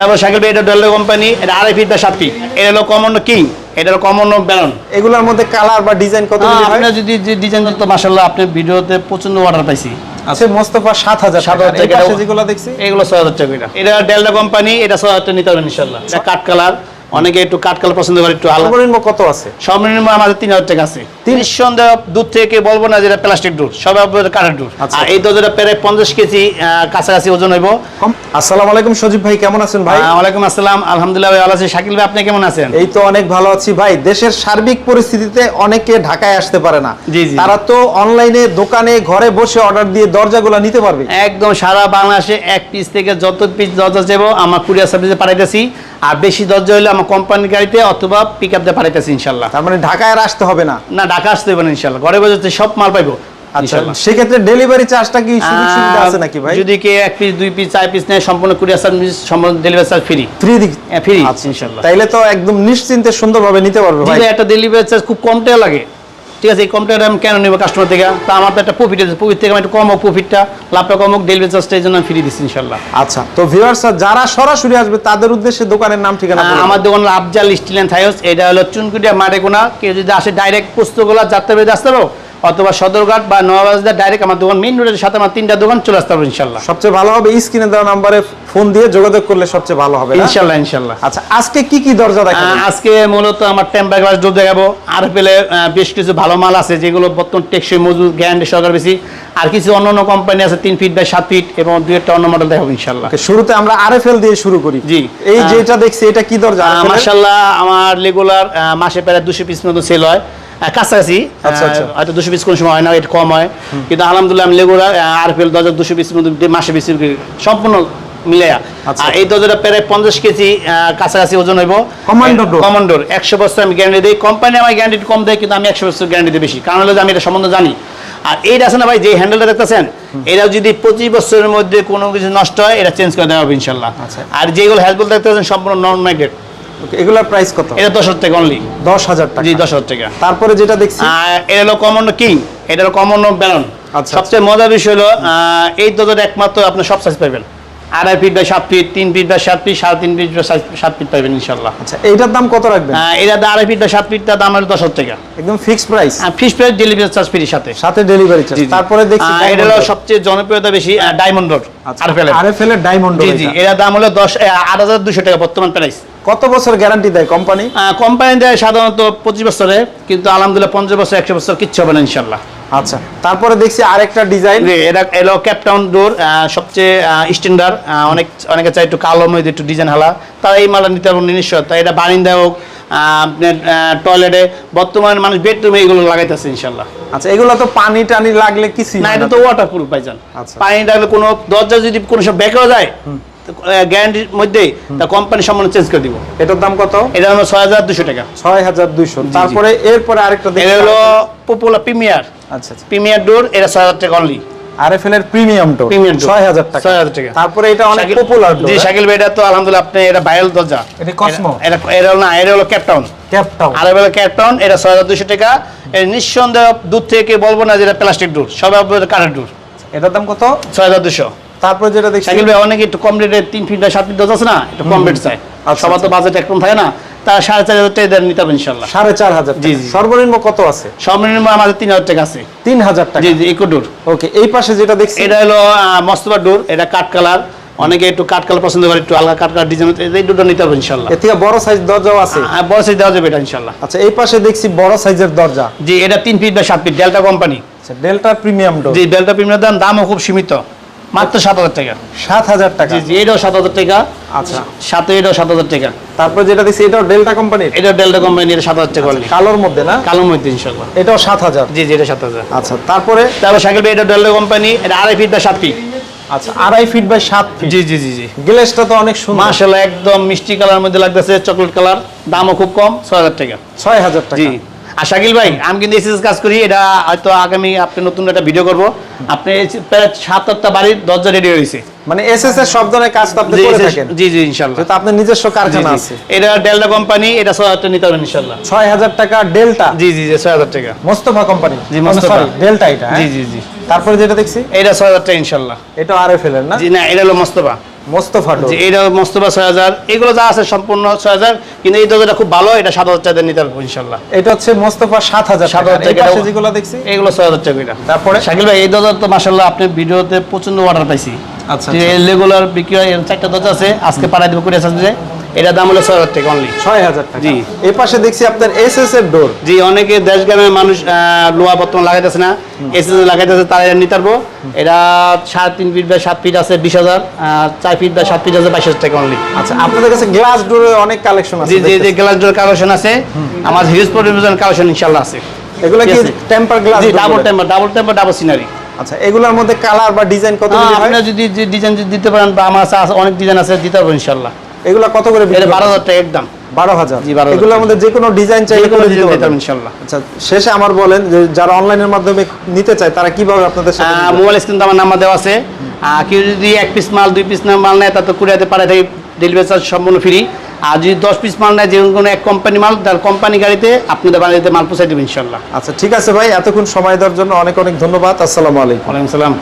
তারপর সাইকেল এটা ডেলো কোম্পানি এটা আড়াই ফিট বা সাত ফিট এটা হলো কমন কিং এটা হলো কমন ব্যালন এগুলোর মধ্যে কালার বা ডিজাইন কত আপনার যদি যে ডিজাইন তো মাসাল্লাহ আপনি ভিডিওতে প্রচণ্ড অর্ডার পাইছি। আছে মোস্তফা সাত হাজার সাত হাজার এই টাকা। যেগুলো দেখছি? এগুলো ছয় হাজার টাকা। এটা এটা ডেলটা কোম্পানি এটা ছয় হাজার টাকা নিতে পারবেন ইনশাল্লাহ এটা কাঠ কালার অনেকে একটু কাঠ কালার পছন্দ করে একটু সর্বনিম্ন কত আছে? সর্বনিম্ন আমাদের তিন হাজার টাকা আছে। নিঃসন্দেহ দুধ থেকে বলব না যেটা প্লাস্টিক দুধ আপনাদের কাঠের দুধ। আচ্ছা। আর এই দরজাটা প্রায় পঞ্চাশ কেজি কাছাকাছি ওজন হইব। আসসালামু আলাইকুম সজীব ভাই কেমন আছেন ভাই? ওয়ালাইকুম আসসালাম আলহামদুলিল্লাহ ভাই ভালো আছি। শাকিল ভাই আপনি কেমন আছেন? এই তো অনেক ভালো আছি ভাই। দেশের সার্বিক পরিস্থিতিতে অনেকে ঢাকায় আসতে পারে না। জি, জি। তারা তো অনলাইনে দোকানে ঘরে বসে অর্ডার দিয়ে দরজাগুলো নিতে পারবে। একদম সারা বাংলাদেশে এক পিস থেকে যত পিস দরজা যাব আমার কুরিয়ার সার্ভিসে পাঠাইতেছি। আর বেশি দরজা হলে আমার কোম্পানির গাড়িতে অথবা পিক আপ দিয়ে পাঠাইতেছি ইনশাল্লাহ। তার মানে ঢাকায় আর আসতে হবে না? না ঢাকা আসতে হবে না ইনশাল্লাহ। ঘরে বসে সব মাল পাইবো আচ্ছা সেক্ষেত্রে ডেলিভারি চার্জটা কি সুবিধা আছে নাকি ভাই? যদি কে এক পিস দুই পিস চার পিস নেয় সম্পূর্ণ কুরিয়ার সার্ভিস সম্পূর্ণ ডেলিভারি চার্জ ফ্রি ফ্রি দিক ফ্রি তাইলে তো একদম নিশ্চিন্তে সুন্দরভাবে নিতে পারবে ভাই। ডেলিভারি চার্জ খুব কম টাকা লাগে। ঠিক আছে এই কম আমি কেন নেব কাস্টমার থেকে? তা আমার তো একটা প্রফিট আছে প্রফিট থেকে আমি একটু কম হোক প্রফিটটা লাভটা কম হোক ডেলিভারি চার্জটা এই জন্য আমি ফ্রি দিচ্ছি ইনশাল্লাহ। আচ্ছা তো ভিউয়ার্স যারা সরাসরি আসবে তাদের উদ্দেশ্যে দোকানের নাম ঠিকানা আহ, আমার। দোকান আফজাল স্টিল অ্যান্ড থাইস এটা হলো চুনকুটিয়া মাঠেকোনা কেউ যদি আসে ডাইরেক্ট পুস্তকগুলো যাত্রাবাড়িতে আসতে পারো অথবা সদরঘাট বা নওয়াবাজদা ডাইরেক্ট আমার দোকান মেইন রোডের সাথে আমার তিনটা দোকান চলে আসতে পারব ইনশাল্লাহ। সবচেয়ে ভালো হবে স্ক্রিনে দেওয়া নাম্বারে ফোন দিয়ে যোগাযোগ করলে সবচেয়ে ভালো হবে ইনশাল্লাহ ইনশাল্লাহ। আচ্ছা আজকে কি কি দরজা দেখাবেন? আজকে মূলত আমার টেম্পার গ্লাস ডোর দেখাবো। আর পেলে বেশ কিছু ভালো মাল আছে যেগুলো বর্তমান টেকসই মজুদ গ্যারান্টি সরকার বেশি। আর কিছু অন্য অন্য কোম্পানি আছে তিন ফিট বাই সাত ফিট এবং দুই একটা অন্য মডেল দেখাবো ইনশাল্লাহ। শুরুতে আমরা আরএফএল দিয়ে শুরু করি। জি। এই যেটা দেখছি এটা কি দরজা? এর? আমার রেগুলার মাসে প্রায় দুশো পিস মতো সেল হয়। কাছাকাছি। আচ্ছা, আচ্ছা। হয়তো দুশো পিস কোনো সময় হয় না একটু কম হয়। কিন্তু আলহামদুলিল্লাহ আমি রেগুলার আর ফেল দরজা দুশো পিস মতো মাসে বেশি সম্পূর্ণ মিলাইয়া। আচ্ছা। আর এই দরজাটা প্রায় পঞ্চাশ কেজি কাছাকাছি ওজন হইব। Commando door। কমান্ডোর একশো বছর আমি গ্যারান্টি দিই। কোম্পানি আমার গ্যারান্টি কম দেয় কিন্তু আমি একশো বছর গ্যারান্টি দিই বেশি। কারণ হলো যে আমি এটা সম্বন্ধে জানি। আর এইটা আছে না ভাই যে হ্যান্ডেলটা দেখতেছেন এটা যদি পঁচিশ বছরের মধ্যে কোনো কিছু নষ্ট হয় এটা চেঞ্জ করে দেওয়া হবে ইনশাল্লাহ। আর যেগুলো হ্যান্ডেল দেখতেছেন সম্পূর্ণ নন Okay, এগুলোর প্রাইস কত? এটা দশ হাজার টাকা অনলি দশ হাজার টাকা। জি দশ হাজার টাকা। তারপরে যেটা দেখছি আর এটা হলো কমন কিং এটা হলো কমন ব্যালন আচ্ছা। সবচেয়ে মজার বিষয় হলো এই একমাত্র আপনি সব সাইজ পাবেন আড়াই ফিট বাই সাত ফিট তিন ফিট বাই সাত ফিট সাড়ে তিন ফিট বাই সাত- ফিট পাবেন ইনশাল্লাহ। আচ্ছা এইটার দাম কত রাখবেন? আহ, এটা আড়াই ফিট বাই সাত ফিটটার দাম হলো দশ হাজার টাকা। একদম ফিক্সড প্রাইস ফিস প্রাইস ডেলিভারি চার্জ ফ্রির সাথে। সাথে ডেলিভারি চার্জ। তারপরে দেখছি এটা হলো সবচেয়ে জনপ্রিয়তা বেশি ডায়মন্ড রোড আর ফেলে আরএফএল এর। ডায়মন্ড জি জি এটার দাম হলো দশ আট হাজার দুশো টাকা বর্তমান প্রাইস কত বছর গ্যারান্টি দেয় কোম্পানি? কোম্পানি দেয় সাধারণত পঁচিশ বছরে কিন্তু আলহামদুলিল্লাহ পঞ্চাশ বছর একশো বছর কিচ্ছু হবে না ইনশাল্লাহ আচ্ছা তারপরে দেখছি আরেকটা ডিজাইন। এটা এলো ক্যাপটাউন ডোর সবচেয়ে স্ট্যান্ডার্ড অনেক অনেকে চাই একটু কালো মধ্যে একটু ডিজাইন হালা। তারা এই মালটা নিতে পারবেন নিশ্চয়। তাই এটা বারিন্দায় হোক আপনার টয়লেটে বর্তমানে মানুষ বেডরুমে এগুলো লাগাইতেছে ইনশাল্লাহ আচ্ছা এগুলো তো পানি টানি লাগলে কিছুই না এটা তো ওয়াটার প্রুফ পাইছেন আচ্ছা। পানি লাগলে কোনো দরজা যদি কোনো সব বেঁকেও যায় গ্যারান্টির মধ্যে তা কোম্পানি সম্মান চেঞ্জ করে দিব। এটার দাম কত? এটা হলো ছয় হাজার দুশো টাকা। ছয় হাজার দুইশো তারপরে এরপরে আরেকটা এটা হলো পপুলার প্রিমিয়ার আচ্ছা আচ্ছা। প্রিমিয়ার ডোর এটা ছয় হাজার টাকা অনলি আরএফএল এর প্রিমিয়াম টো Premium door। টাকা। ছয় হাজার টাকা। তারপরে এটা অনেক পপুলার জি শাকিল ভাই এটা তো আলহামদুলিল্লাহ আপনি এটা ভাইরাল দরজা। এটা Cosmo? এটা এটা হলো না এটা হলো ক্যাপটাউন এটা দুশো টাকা। এর নিঃসন্দেহ দূর থেকে বলব না যেটা প্লাস্টিক ডোর সবাই আপনাদের কাঠের ডোর এটার দাম কত? ছয় হাজার দুশো। তারপরে যেটা দেখছি শাকিল ভাই অনেকে একটু কম রেটে তিন ফিট বা সাত ফিট দরজা আছে না? একটু কম রেট চায়। আচ্ছা, সবার তো বাজেট একদম থাকে না। তারা সাড়ে চার হাজার টাকা নিতে হবে ইনশাল্লাহ সাড়ে চার হাজার জি, জি। সর্বনিম্ন কত আছে? সর্বনিম্ন আমাদের তিন হাজার টাকা আছে। তিন হাজার টাকা। জি জি ইকো ডোর ওকে এই পাশে যেটা দেখছি এটা হলো মস্তবা ডোর। এটা কাঠ কালার। অনেকে একটু কাঠ কালার পছন্দ করে একটু আলাদা কাঠ কালার ডিজাইন এই দুটো নিতে হবে ইনশাল্লাহ এর থেকে বড় সাইজ দরজাও আছে। আহ, বড় সাইজ দেওয়া যাবে এটা ইনশাল্লাহ আচ্ছা এই পাশে দেখছি বড় সাইজের দরজা। জি এটা তিন ফিট বা সাত ফিট ডেল্টা কোম্পানি আচ্ছা ডেল্টা প্রিমিয়াম ডোর জি ডেল্টা প্রিমিয়ার দাম দামও খুব সীমিত। মাত্র সাত হাজার টাকা। সাত হাজার টাকা। জি এটাও সাত হাজার টাকা। আচ্ছা। সাথে এটাও সাত হাজার টাকা। তারপরে যেটা দেখছি এটাও ডেল্টা কোম্পানির এটা ডেল্টা কোম্পানি এটা সাত হাজার টাকা কালোর মধ্যে না? কালোর মধ্যে ইনশাল্লাহ এটাও সাত হাজার। জি জি এটা সাত হাজার। আচ্ছা তারপরে? তারপর সাইকেল এটা ডেল্টা কোম্পানি এটা আড়াই ফিট বা সাত ফিট আচ্ছা আড়াই ফিট বাই সাত ফিট জি জি জি জি। গ্লেসটা তো অনেক সুন্দর। মাশাল্লাহ একদম মিষ্টি কালার মধ্যে লাগতেছে চকলেট কালার। দামও খুব কম ছয় হাজার টাকা। ছয় হাজার টাকা। জি। আর শাকিল ভাই আমি কিন্তু এসএস কাজ করি এটা হয়তো আগামী আপনি নতুন একটা ভিডিও করব। আপনি প্রায় সাত আটটা বাড়ির দরজা রেডি হয়েছে। মানে এসএস এর সব ধরনের কাজ তো আপনি করে থাকেন। জি জি ইনশাল্লাহ। যেহেতু আপনার নিজস্ব কারখানা আছে। এটা ডেল্টা কোম্পানি এটা ছয় হাজার টাকা নিতে পারবেন ছয় হাজার টাকা ডেল্টা জি জি জি ছয় হাজার টাকা। মোস্তফা কোম্পানি জি, মোস্তফা। ডেল্টা এটা জি হ্যাঁ? জি জি তারপরে যেটা দেখছি? এটা ছয় হাজার টাকা ইনশাল্লাহ। এটা আরএফএল এর না? জি না এটা হলো মোস্তফা। মোস্তফা যে এইটা মোস্তফা ছয় হাজার এগুলো যা আছে সম্পূর্ণ ছয় হাজার কিন্তু এই দরজাটা খুব ভালো এটা সাত হাজার টাকা নিতে পারব ইনশাল্লাহ। এটা হচ্ছে মোস্তফা সাত হাজার সাত হাজার এই টাকা। যেগুলো দেখছি? এগুলো ছয় হাজার টাকা তারপরে? শাকিল ভাই এই দরজা তো মাসাল্লাহ আপনি ভিডিওতে প্রচণ্ড অর্ডার পাইছি। আচ্ছা, আচ্ছা। রেগুলার বিক্রি হয় চারটা দরজা আছে আজকে পাড়ায় দেবো কুড়ি হাজার এটার দাম হলো ছয় হাজার টাকা অনলি ছয় হাজার টাকা। জি। এই পাশে দেখছি আপনার এস এস এর ডোর জি অনেকে দেশ গ্রামের মানুষ লোহা বর্তমান লাগাইতেছে না। এসএস লাগাইতেছে তারা নিতে পারব। এটা সাড়ে তিন ফিট বাই সাত ফিট আছে বিশ হাজার চার ফিট বাই সাত ফিট আছে বাইশ হাজার টাকা অনলি আচ্ছা আপনাদের কাছে গ্লাস ডোরে অনেক কালেকশন আছে জি জি গ্লাস ডোর কালেকশন আছে। আমার হিউজ পরিমাণ কালেকশন ইনশাল্লাহ আছে। এগুলো কি টেম্পার গ্লাস জি double temper double temper double scenery আচ্ছা এগুলোর মধ্যে কালার বা ডিজাইন কত আপনার যদি ডিজাইন যদি দিতে পারেন বা আমার আছে- অনেক ডিজাইন আছে দিতে পারব ইনশাল্লাহ। এগুলো কত করে বারো হাজার টাকা একদম। বারো হাজার। জি, 12,000 এগুলোর মধ্যে যে কোনো ডিজাইন কোনো করে দিতে পারবেন। পারব ইনশাল্লাহ। আচ্ছা শেষে আমার বলেন যে যারা অনলাইনের মাধ্যমে নিতে চায় তারা কীভাবে আপনাদের সাথে মোবাইল স্ক্রিন আমার নাম্বার দেওয়া আছে। কেউ যদি এক পিস মাল দুই পিস মাল নেয় তা তো কুড়িয়াতে পারে থাকে ডেলিভারি চার্জ সম্পূর্ণ ফ্রি আর যদি দশ পিস মাল নেয় যে কোনো এক কোম্পানি মাল তার কোম্পানি গাড়িতে আপনাদের বাড়িতে মাল পৌঁছাই দেবে ইনশাল্লাহ। আচ্ছা ঠিক আছে ভাই এতক্ষণ সময় দেওয়ার জন্য অনেক অনেক ধন্যবাদ। আসসালামু আলাইকুম। ওয়ালাইকুম সালাম